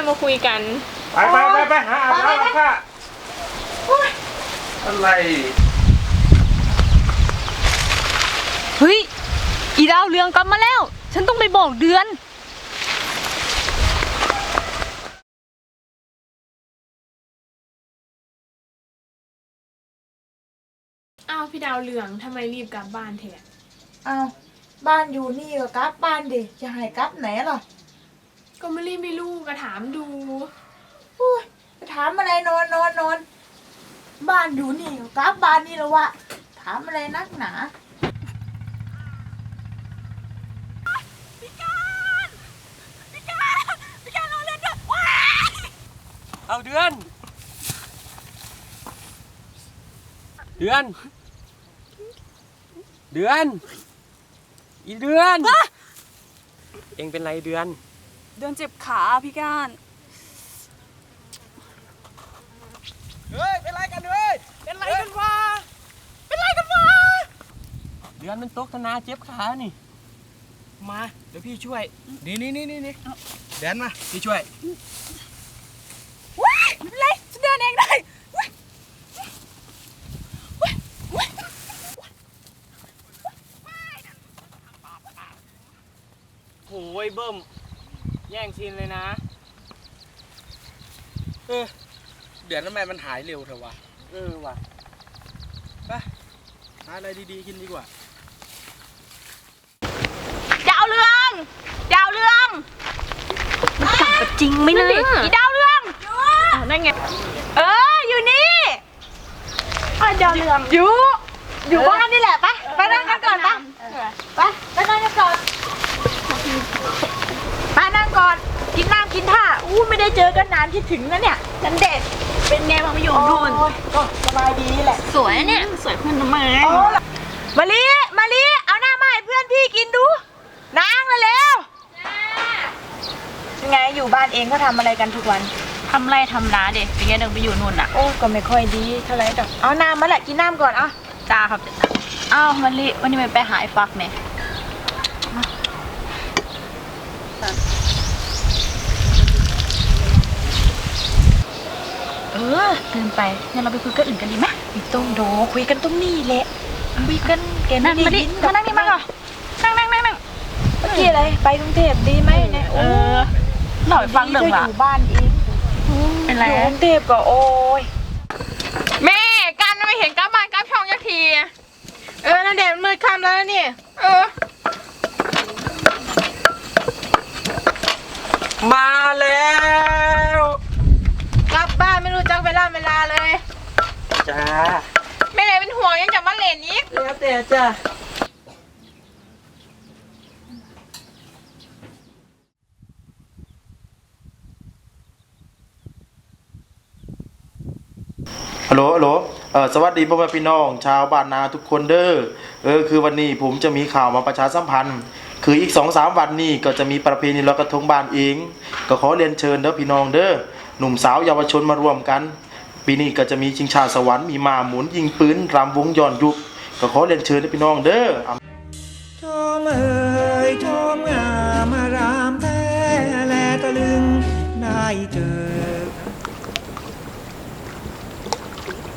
อนแล้วค่อยมาคุยกัน ไปไปไปไปหาอาบน้ำอาบท่าอะไร เฮ้ย อีดาวเรืองกลับมาแล้ว ฉันต้องไปบอกเดือนอ้าวพี่ดาวเหลืองทำไมรีบกลับบ้านเถอะเอาบ้านอยู่นี่ก็กลับบ้านดิจะให้กลับไหนล่ะ ก็ไม่รีบไม่รู้ก็ถามดูอุ้ยไปถามอะไรนอนนอนนอนบ้านอยู่นี่ก็กลับบ้านนี่แล้ววะถามอะไรนักหนาเอาเดือน เดือน เดือน อีเดือน เองเป็นไรเดือน เดือนเจ็บขาพี่ก้าน เฮ้ย เป็นไรกันเฮ้ย เป็นไรกันวะ เป็นไรกันวะ เดือนมันตกธนาเจ็บขานี่ มา เดี๋ยวพี่ช่วย นี่นี่นี่นี่นี่แดนมา พี่ช่วยไม่เป็นไรฉันเดินเองได้โอ้ยเบิ่ม แย่งซีนเลยนะเออเดือนทำไมมันหายเร็วเถอะวะเออว่ะไปหาอะไรดีๆกินดีกว่าดาวเรืองดาวเรืองกลับมาจริงไหมนะอีดาวเรืองนั่นไง เอออยู่นี่อ้าวดาวเหลืองอยู่ อยู่บ้านนี่แหละไปไปนั่งกันก่อนไปไปไปนั่งกันก่อนไปนั่งก่อน กินน้ำกินท่า อู้ไม่ได้เจอกันนานคิดถึงนะเนี่ยนันเด็ดเป็นไงมาอยู่นู่นโอ้ยก็สบายดีแหละ สวยเนี่ยสวยขึ้นทำไมโอ้ล่ะมาลีมาลีเอาหน้ามาให้เพื่อนพี่กินดูนางเลยเร็วยังไงอยู่บ้านเองก็ทำอะไรกันทุกวันทำไรทำนาเด็กเป็นไงเดินไปอยู่นู่นอะโอ้ก็ไม่ค่อยดีเท่าไหร่ดอกเอาน้ำมาแหละกินน้ำก่อนอะจ้าครับอ้าวมาลีวันนี้มันไปหายฟักไหม ออเดินไปงั้นเราไปคุยกันอื่นกันดีไหมไม่ต้องโดคุยกันตรงนี้แหละคุยกันแกนั่ไม่งมาได้ดิยินมานั่งนี่มาก่อนนั่งนั่งนั่งนั่งเมื่อกี้อะไรไปกรุงเทพดีไหมเนี่ยเอโอ้อหน่อยฟังเรื่องดีละก็อยู่บ้านเองเป็นไรอยู่กรุงเทพก็โอ้ยแม่การไม่เห็นกลับบ้านกลับช่องยักทีเออนั่นเด็ดมืดค่ำแล้วนี่เออมาแล้ว กลับบ้านไม่รู้จัก เวลาเวลาเลย จ้าไม่เลยเป็นห่วงยังจะมาเล่นอีกแล้วแต่จ้าฮัลโหลฮัลโหลเออสวัสดีพ่อแม่พี่น้อง ชาวบ้านนาทุกคนเด้อ เออคือวันนี้ผมจะมีข่าวมาประชาสัมพันธ์ คืออีกสองสามวันนี้ก็จะมีประเพณีลอยกระทงบ้านเอง ก็ขอเรียนเชิญเด้อพี่น้องเด้อ หนุ่มสาวเยาวชนมารวมกัน ปีนี้ก็จะมีชิงชาสวรรค์มีมาหมุนยิงปืนรำวงย้อนยุคก็ขอเรียนเชิญเด้อพี่น้องเด้อชมเอ่ยชมงามอารามแท้แลตะลึงได้เจอ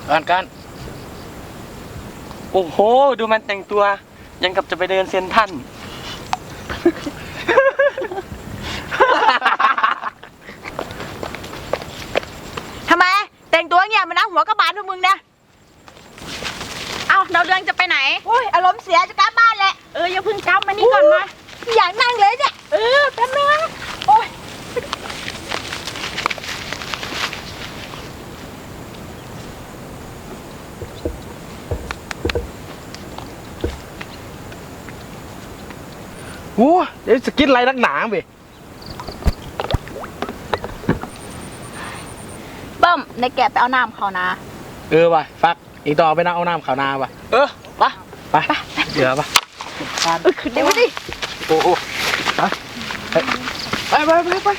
การการโอ้โห ดูมันแต่งตัว ยังกับจะไปเดินเซนทรัน ทำไม แต่งตัวเงี้ย มันนะหัวกระบาลพวกมึงนะเอาดาวเรืองจะไปไหน โอ้ยอารมณ์เสียจะกลับบ้านแหละเอออย่าเพิ่งกลับมานี่ก่อนมา อยากนั่งเลยเนี่ยเออแป๊บนึงนะโอ้ยโอ้เดี๋ยวสกินอะไรนักหนาเว้ย เบิ้ มในแกะไปเอาน้ำเขานะ เออว่ะฟักอีกต่อไปนะเอาน้ำขาวนาว่ะเออปะไปเดี๋ยวปะเออขึ้นเดี๋ยวดิโอ้โหไปไปไปไปไป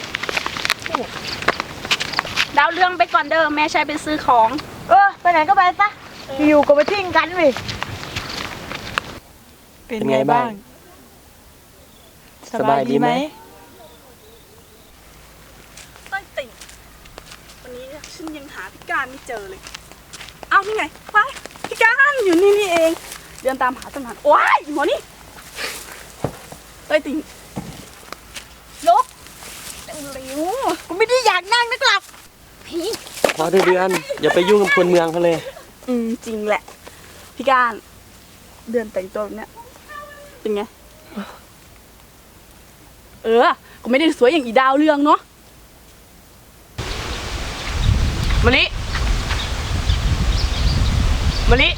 ดาวเรืองไปก่อนเด้อแม่ใช้ไปซื้อของ เออไปไหนก็ไปซะอยู่ก็ไปทิ้งกันเว้ยเป็นไงบ้าง สบายดีไหม ต้อยติ่งวันนี้ฉันยังหาพี่ การไม่เจอเลย เอานี่ไงไปพี่การอยู่นี่นี่เอง เดินตามหาตั้งนานโอ้ยหมอนี่ต้อยติ่งลุกเร็วกูไม่ได้อยากนั่งนักหรอกพอเดือนอย่าไปยุ่งกับคนเมืองเขาเลย อืมจริงแหละ พี่การ เดินแต่งตัวแบบเนี้ยเป็นไง เออก็ไม่ได้สวยอย่างอีดาวเรืองเนาะมะลิ มะลิ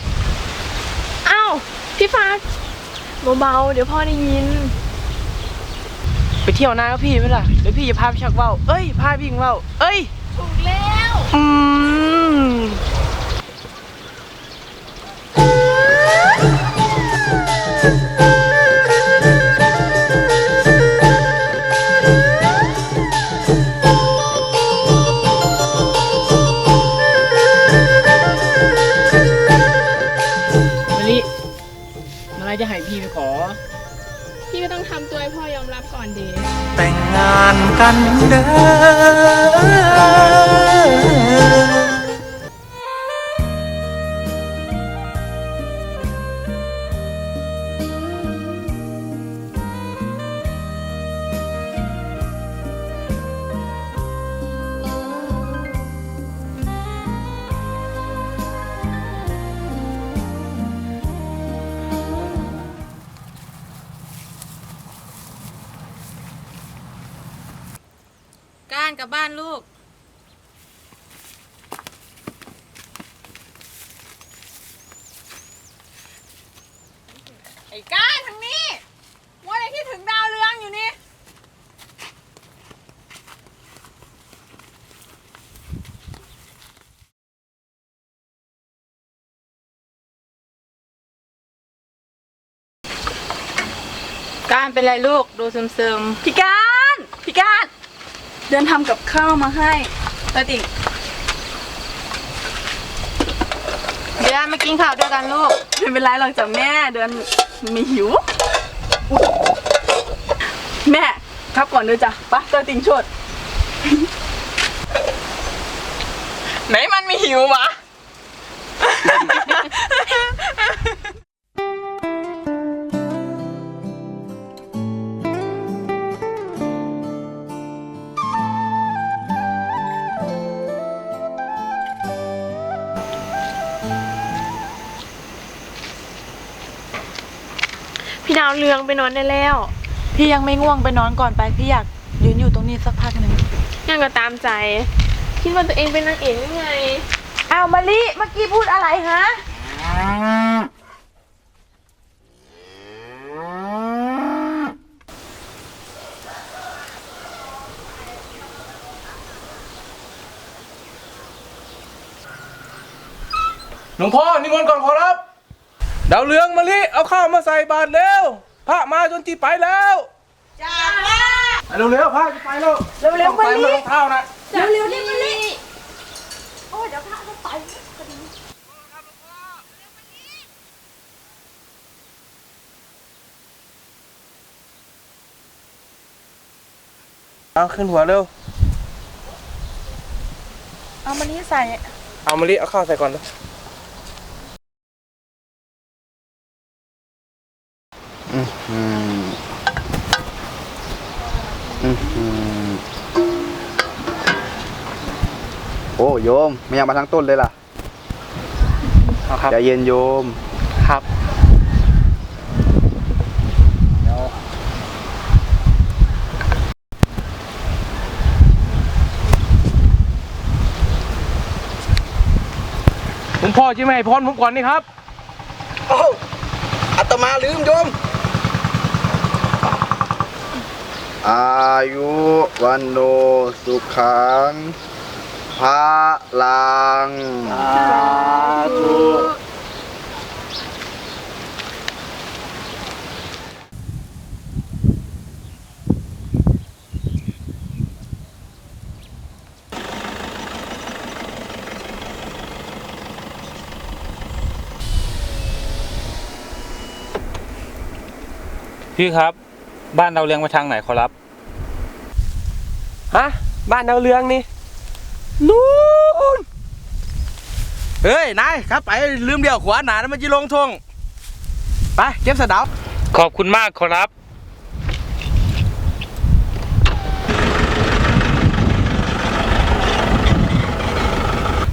อ้าวพี่ฟ้าเบาๆเดี๋ยวพ่อได้ยิน ไปเที่ยวนากับพี่ไหมล่ะเดี๋ยวพี่จะพาไปชักว่าวเอ้ยพาวิ่งว่าวเอ้ย ถูกแล้ว อืม ทำตัวให้พ่อยอมรับก่อนเดแต่งงานกันเด้อ ลับบ้านลูก ไอ้ก้านทางนี้ว่าอะไรที่ถึงดาวเรืองอยู่นี่ ก้านเป็นไรลูกดูซึมพี่การพี่การ เดินทำกับข้าวมาให้ต้อยติ่งเดี๋ยวมากินข้าวด้วยกันลูก ไม่เป็นไรหรอกจ้ะแม่เดินไม่หิวอุ๊ยแม่ครับก่อนเด้อจ้ะไปะตัวติงชด ไหนมันมีหิววะ พี่ดาวเรืองไปนอนได้แล้ว พี่ยังไม่ง่วงไปนอนก่อนไป พี่อยากยืนอยู่ตรงนี้สักพักหนึ่งยังก็ตามใจ คิดว่าตัวเองเป็นนางเอกหรือไง อ้าวมะลิเมื่อกี้พูดอะไรฮะ หลวงพ่อนิมนต์ก่อนขอรับ ดาวเรืองมะลิ เอาข้าวมาใส่บาตรเร็ว พระมาจนจีไปแล้วจ้าเร็วเร็วๆพระจะไปแล้วเร็วเร็วมะลิรองเท้านะเร็วๆนี่มะลิเอาขึ้นหัวเร็ว เอามะลิใส่ เอามะลิเอาข้าวใส่ก่อนเลย โอ้โยมไม่ยังมาทั้งต้นเลยล่ะเอาครับใจเย็นโยมครับหลวงพ่อจะไม่ให้พรผมก่อนนี่ครับ โอ้อัตมาลืมโยม อายุวันโนสุขังพระลังหพี่ครับ บ้านเราเลี้ยงไปทางไหนขอรับ ฮะ บ้านดาวเรืองนี่ นู่น เฮ้ย นายครับไปลืมเดียวขวาหนาแล้วมันจะลงทง ไป เก็บสะเดาขอบคุณมากขอรับ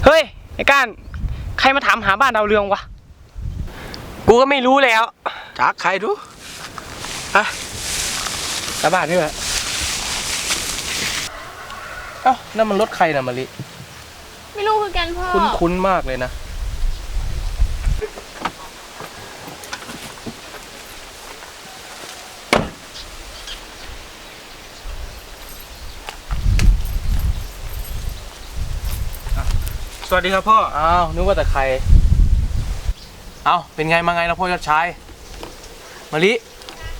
เฮ้ย ไอ้ก้าน ใครมาถามหาบ้านดาวเรืองวะ กูก็ไม่รู้แล้ว จากใครดูอะ กลับบ้านนี่แหละเอ้านั่นมันรถใครนะมะลิไม่รู้คือกันพ่อคุ้นๆมากเลยนะ สวัสดีครับพ่อ อ้าวนึกว่าแต่ใคร เอ้าเป็นไงมาไงนะพ่อยอดชายมะลิ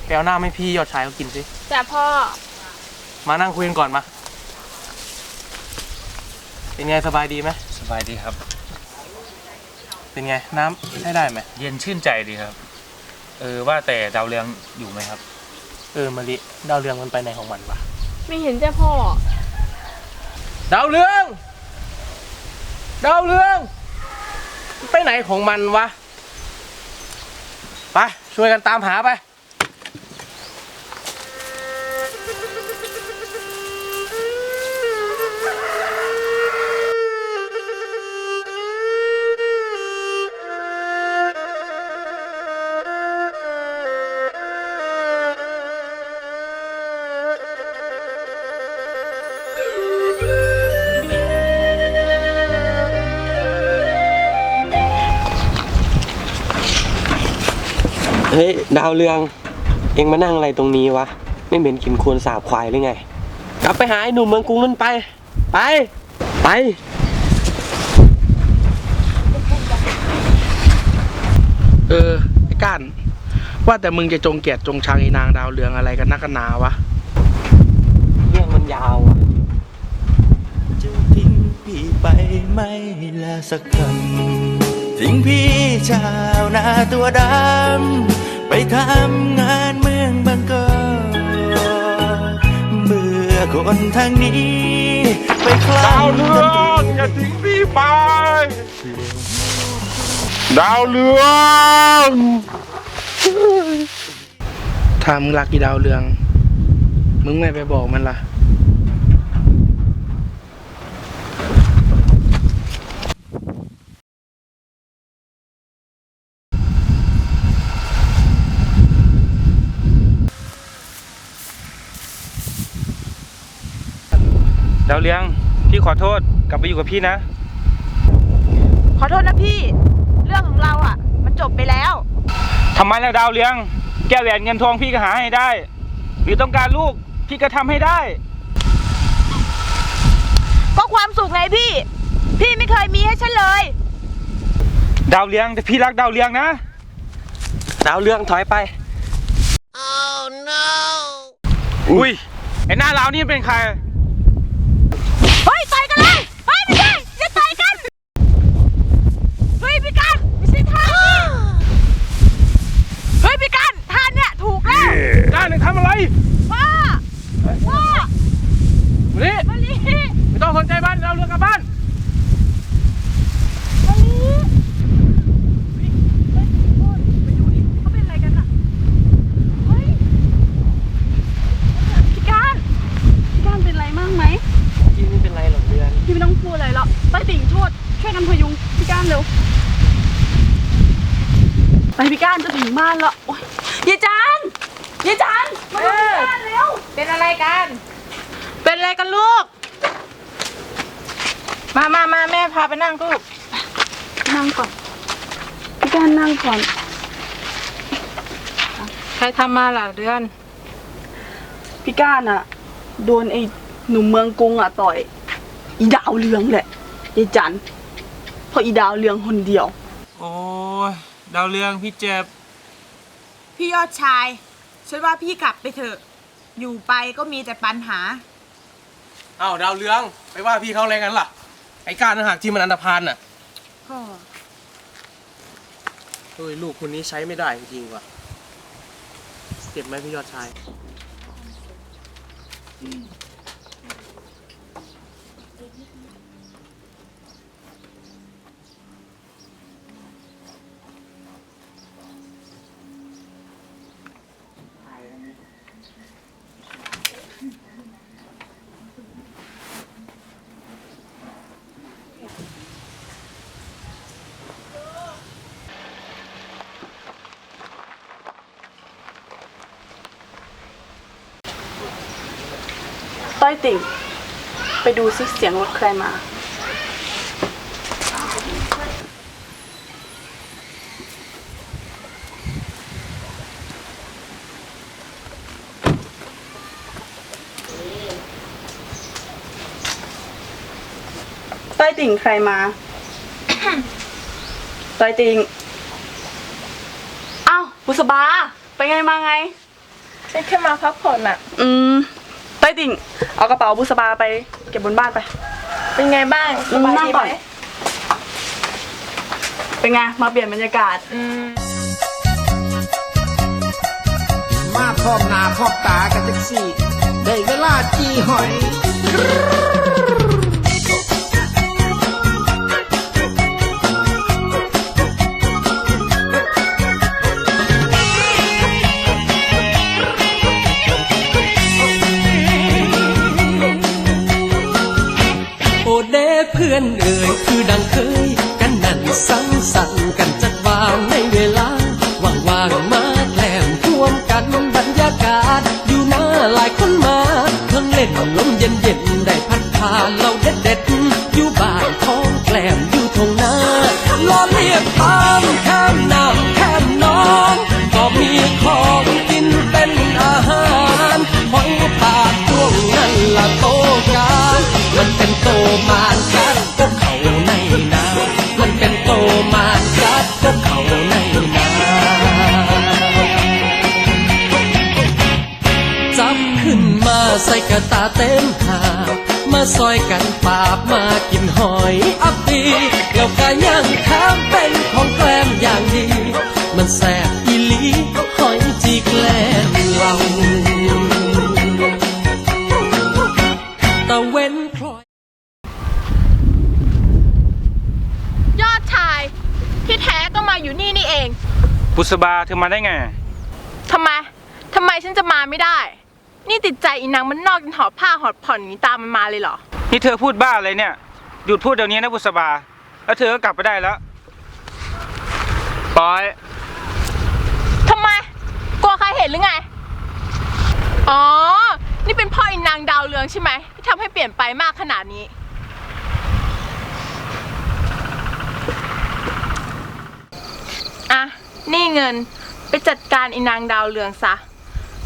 ไปเอาหน้าให้พี่ยอดชายเขากินสิ จ้ะพ่อ มานั่งคุยกันก่อนมา เป็นไงสบายดีไหม สบายดีครับ เป็นไงน้ำใช้ได้ไหม เย็นชื่นใจดีครับ เออว่าแต่ดาวเรืองอยู่ไหมครับ เออมะลิดาวเรืองมันไปไหนของมันวะ ไม่เห็นจ้ะพ่อ ดาวเรือง ดาวเรือง ไปไหนของมันวะ ไปช่วยกันตามหาไปาวเรือง เอ็งมานั่งอะไรตรงนี้วะ ไม่เหม็นกลินควรสาบควายหรือไง กลับไปหาไอ้หนุ่มเมืองกรุงนั่นไป ไป ไป เออไอ้ก้านว่าแต่มึงจะจงเกลียดจงชังไอ้นางดาวเรืองอะไรกันนักกันหนาวะ เรื่องมันยาวอะจะทิ้งพี่ไปไม่ละสักคำทิ้งพี่ชาวนาตัวดำไป ทำงานเมืองบางกอกเบื่อคนทางนี้ ไปคลาวเรืองอย่าทิ้งพี่ไป ดาวเรืองถ้ามึงรักอีดาวเรือง มึงไม่ไปบอกมันล่ะาวเรืองพี่ขอโทษกลับไปอยู่กับพี่นะ ขอโทษนะพี่ เรื่องของเราอะ มันจบไปแล้ว ทำไมล่ะดาวเรืองแก้วแหวนเงินทองพี่ก็หาให้ได้ หรือต้องการลูกพี่ก็ทำให้ได้ ก็ความสุขไงพี่ พี่ไม่เคยมีให้ฉันเลย ดาวเรืองแต่พี่รักดาวเรืองนะ ดาวเรืองถอยไปอุ้ยไอ้หน้าเราวนี่เป็นใคร เฮ้ยต่อยกันเลยเฮ้ยไม่ใช่อย่าต่อยกัน เฮ้ยพี่กันไม่ใช่ท่านี้เฮ้ยพี่กันท่าเนี่ยถูกแล้ว ก้านทำอะไร พ่อพ่อ มะลิ มาลี ไม่ต้องสนใจบ้านดาว เรือกลับบ้านไปดูดิเขาเป็นอะไรกันอะเฮ้ยพี่กานพี่กานเป็นไรมั่งไหมพี่ไม่เป็นไรหรอกเดือน พี่ไม่ต้องพูดอะไรหรอกใต้ติ่งช่วยช่วยกันพยุงพี่ก้านเร็ว ไปพี่ก้านจะถึงบ้านแล้วโอ๊ยยายจานยายจานมาดูพี่ก้านเร็ว เป็นอะไรกัน เป็นอะไรกันลูก มามามาแม่พาไปนั่งลูกนั่งก่อนพี่ก้านนั่งก่อน ใครทำมาล่ะเดือน พี่ก้านอะโดนไอ้หนุ่มเมืองกรุงอะต่อย อีดาวเรืองแหละยายจันเพราะอีดาวเรืองคนเดียว โอ้ยดาวเรืองพี่เจ็บ พี่ยอดชาย ฉันว่าพี่กลับไปเถอะ อยู่ไปก็มีแต่ปัญหา อ้าวดาวเรือง ไปว่าพี่เขาอะไรกันล่ะ ไอ้ก้านต่างหากที่มันอันธพาลน่ะเฮ้ยลูกคนนี้ใช้ไม่ได้จริงๆว่ะเจ็บไหมพี่ยอดชาย ต้อยติ่ง ไปดูซิเสียงรถใครมา ต้อยติ่งใครมา ต้อยติ่งอ้าวบุษบา ไปไงมาไง ฉันแค่มาพักผ่อนอะอืมใต้ติ่ง เอากระเป๋าบุษบาไปเก็บบนบ้านไป เป็นไงบ้างสบายนั่งดีก่ไหอมนเป็นไง มาเปลี่ยนบรรยากาศอืมมาพร้อมหน้าพร้อมตากันจังสี่ ได้เวลาจีหอย ระตาเต็มหามาซอยกันปราบมากินหอยอับปีแล้วก็ย่างข้ามเป็นของแกล้มอย่างดี มันแสบอีหลี หอยจีแกล้มเราตะเว้นพลอย ยอดชาย ที่แท้ก็มาอยู่นี่นี่เอง บุษบาเธอมาได้ไง ทำไม ทำไมฉันจะมาไม่ได้ นี่ติดใจอีนางมันนอกจนหอบผ้าหอบผ่อนหนีตามมันมาเลยเหรอ นี่เธอพูดบ้าอะไรเนี่ย หยุดพูดเดี๋ยวนี้นะบุษบา แล้วเธอก็กลับไปได้แล้วปอย ทำไม กลัวใครเห็นหรือไง อ๋อ นี่เป็นพ่ออีนางดาวเรืองใช่ไหมที่ทำให้เปลี่ยนไปมากขนาดนี้ อะ นี่เงินไปจัดการอีนางดาวเรืองซะ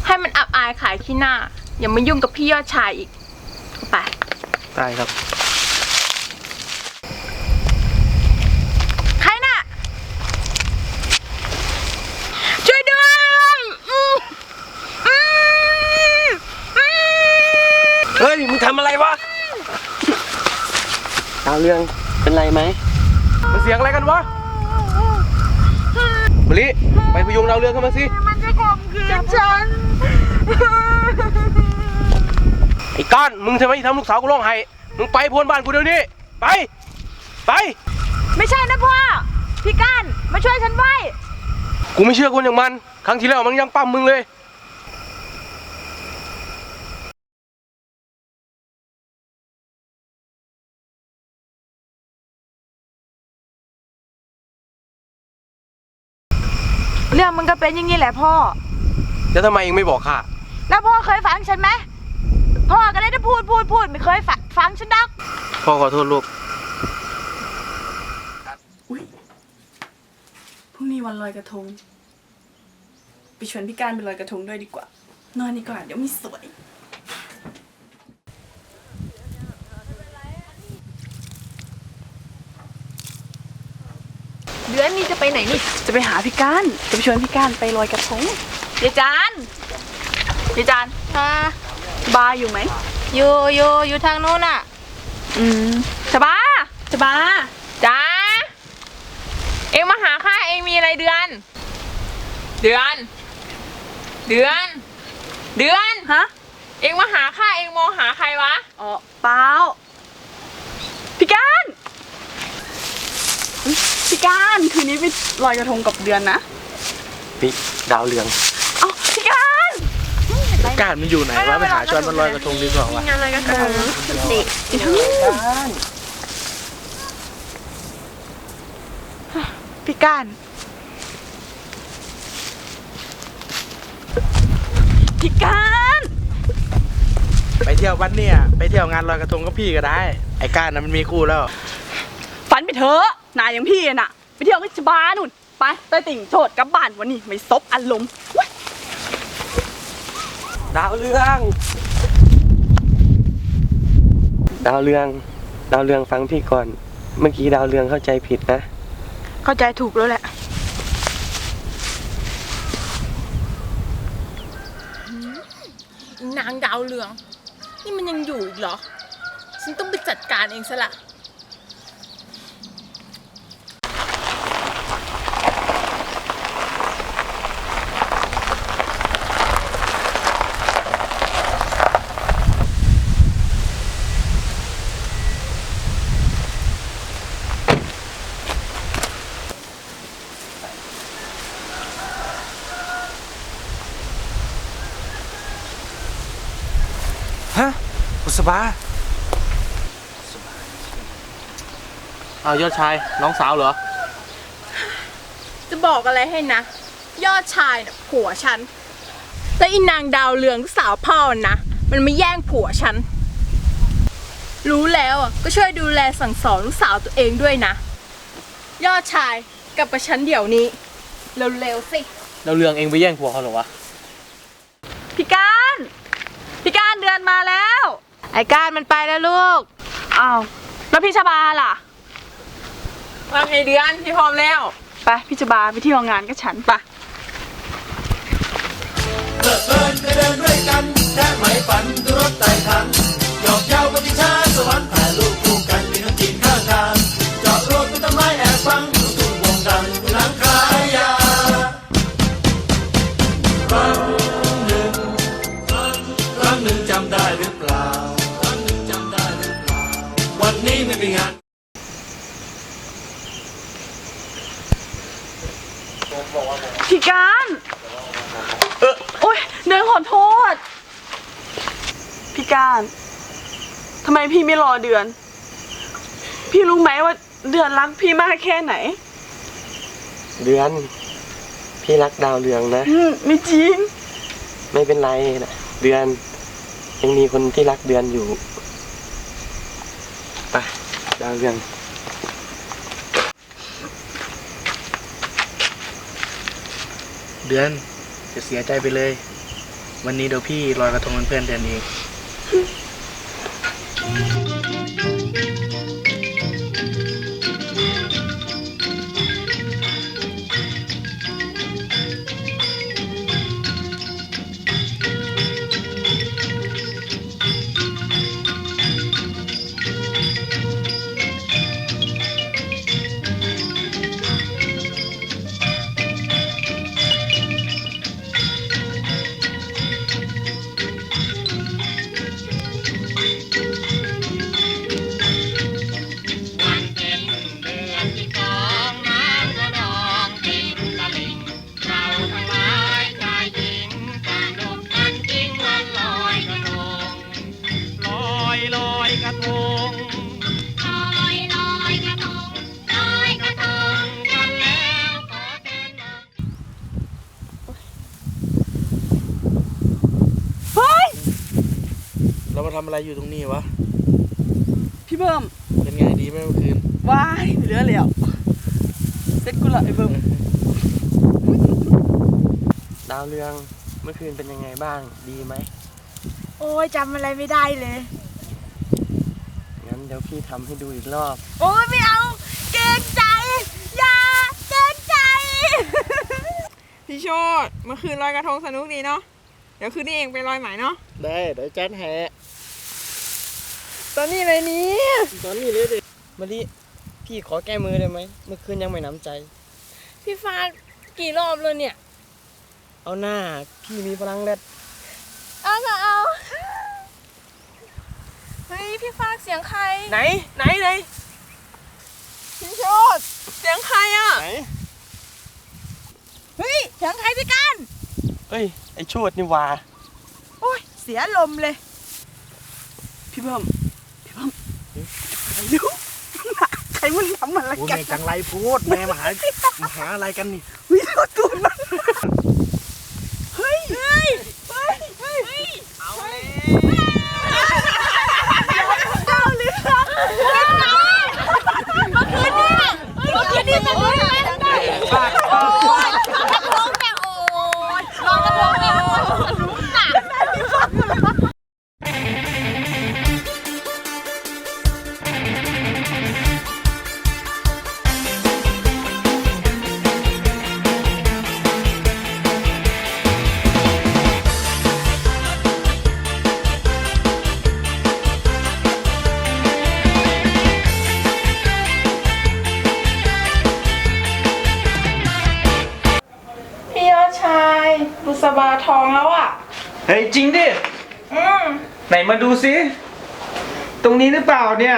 ให้มันอับอายขายขี้หน้า อย่ามายุ่งกับพี่ยอดชายอีกเอาไป ได้ครับ ใครน่ะ ช่วยด้วยอืมอืมอืมเฮ้ย มึงทำอะไรวะดาวเรืองเป็นไรไหมมันเสียงอะไรกันวะมะลิไปพยุงดาวเรืองเข้ามาสิ มันจะข่มขืนฉัน ไอ้ก้านมึงทำไมทำลูกสาวกูร้องไห้ มึงไปพ้นบ้านกูเดี๋ยวนี้ ไป ไป ไม่ใช่นะพ่อ พี่ก้านมาช่วยฉันไว้ กูไม่เชื่อคนอย่างมัน ครั้งที่แล้วมันยังปั้มมึงเลย เรื่องมันก็เป็นอย่างนี้แหละพ่อ แล้วทำไมเองไม่บอกข้าแล้วพ่อเคยฟังฉันไหมพ่อก็ได้แต่พูดพูดพูดไม่เคยฟังฟังฉันดักพ่อขอโทษลูกพรุ่งนี้วันลอยกระทง ไปชวนพี่การไปลอยกระทงด้วยดีกว่า นอนดีกว่าเดี๋ยวไม่สวย เดือนนี้จะไปไหนนี่ จะไปหาพี่การจะไปชวนพี่การไปลอยกระทง ยายจานยายจานค่ะบาร์อยู่ไหมอยู่อยู่อยู่ทางนู้นอะ อืมสบาจะบาร์จ้าเอ็งมาหาข้าเอ็งมีอะไรเดือน เดือน เดือน เดือนฮะเองมาหาข้าเองมองหาใครวะอ๋อเปล่าพี่การเฮ้ยพี่การคืนนี้ไปลอยกระทงกับเดือนนะพี่ดาวเรืองเอ้าพี่การ การมันอยู่ไหนวะไปหาชวนมันลอยกระทงดีกว่าวะงานอะไรกันกระทงนี่พี่การพี่การไปเที่ยววันเนี่ย ไปเที่ยวงานลอยกระทงกับพี่ก็ได้ ไอ้ก้านนะมันมีคู่แล้ว ฝันไปเถอะนายอย่างพี่น่ะ ไปเที่ยวกับชบานุ่นไปเต้ยติ่งโฉดกลับบ้านวันนี้ไม่ซบอารมณ์ ดาวเรือง ดาวเรือง ดาวเรืองฟังพี่ก่อน เมื่อกี้ดาวเรืองเข้าใจผิดนะ เข้าใจถูกแล้วแหละนางดาวเรือง นี่มันยังอยู่อีกเหรอ ฉันต้องไปจัดการเองซะละ บุษบาเอายอดชายน้องสาวเหรอ จะบอกอะไรให้นะ ยอดชายน่ะผัวฉัน และอีนางดาวเรืองสาวพ่อนะ มันไม่แย่งผัวฉัน รู้แล้วอะก็ช่วยดูแลสั่งสอนลูกสาวตัวเองด้วยนะ ยอดชายกลับไปฉันเดี๋ยวนี้ เร็วๆสิ เราเรืองเองไปแย่งผัวเขาเหรอวะ พี่การ พี่การเดือนมาแล้ว ไอ้การมันไปแล้วลูก อ้าว แล้วพี่ชบาล่ะ ว่าไงเดือนพี่พร้อมแล้ว ไปพี่ชบาไปเที่ยวงานกับฉันไปะเพลิดเพลินก็เดินด้วยกันแค่ไหมฝันดูรถไต่ถังหยอกเย้าปฏิชาสวรรค์ถ่ายรูป การทำไมพี่ไม่รอเดือน พี่รู้ไหมว่าเดือนรักพี่มากแค่ไหน เดือน พี่รักดาวเรืองนะอืมไม่จริง ไม่เป็นไรนะเดือน ยังมีคนที่รักเดือนอยู่ไปดาวเรือง เดือนจะเสียใจไปเลย วันนี้เดี๋ยวพี่ลอยกระทงเป็นเพื่อนเดือนเอง อะไรอยู่ตรงนี้วะ พี่เบิ่มเป็นไงดีไหมเมื่อคืนว้ายเหลือแล้วเซ็ตกูละไอ้เบิ่มดาวเรืองเมื่อคืนเป็นยังไงบ้าง ดีไหม โอ้ยจำอะไรไม่ได้เลย งั้นเดี๋ยวพี่ทำให้ดูอีกรอบ โอ้ยไม่เอา เกรงใจ อย่าเกรงใจ พี่โชดเมื่อคืนลอยกระทงสนุกดีเนาะ เดี๋ยวคืนนี้เองไปลอยไหมเนาะ ได้เดี๋ยวจัดแห่ ตอนนี้เลยนี้ตอนนี้เลยดิมาดิพี่ขอแก้มือได้ไหมเมื่อคืนยังไม่น้ำใจ พี่ฟ้ากี่รอบแล้วเนี่ย เอาหน้าพี่มีพลังแรดเอาก็เอาเฮ้ยพี่ฟากเสียงใครไหนไหนไหนพี่โชดเสียงใครอะไหนเฮ้ยเสียงใครพี่กันเอ้ยไอโชดนี่หว่าโอ้ยเสียลมเลย พี่เพิ่ม ใครมันทำอะไรโอ้กันแม่จังไรพูดแม่มาหามาหาอะไรกันนี่วิวตูนมันพี่ หรือเปล่าเนี่ย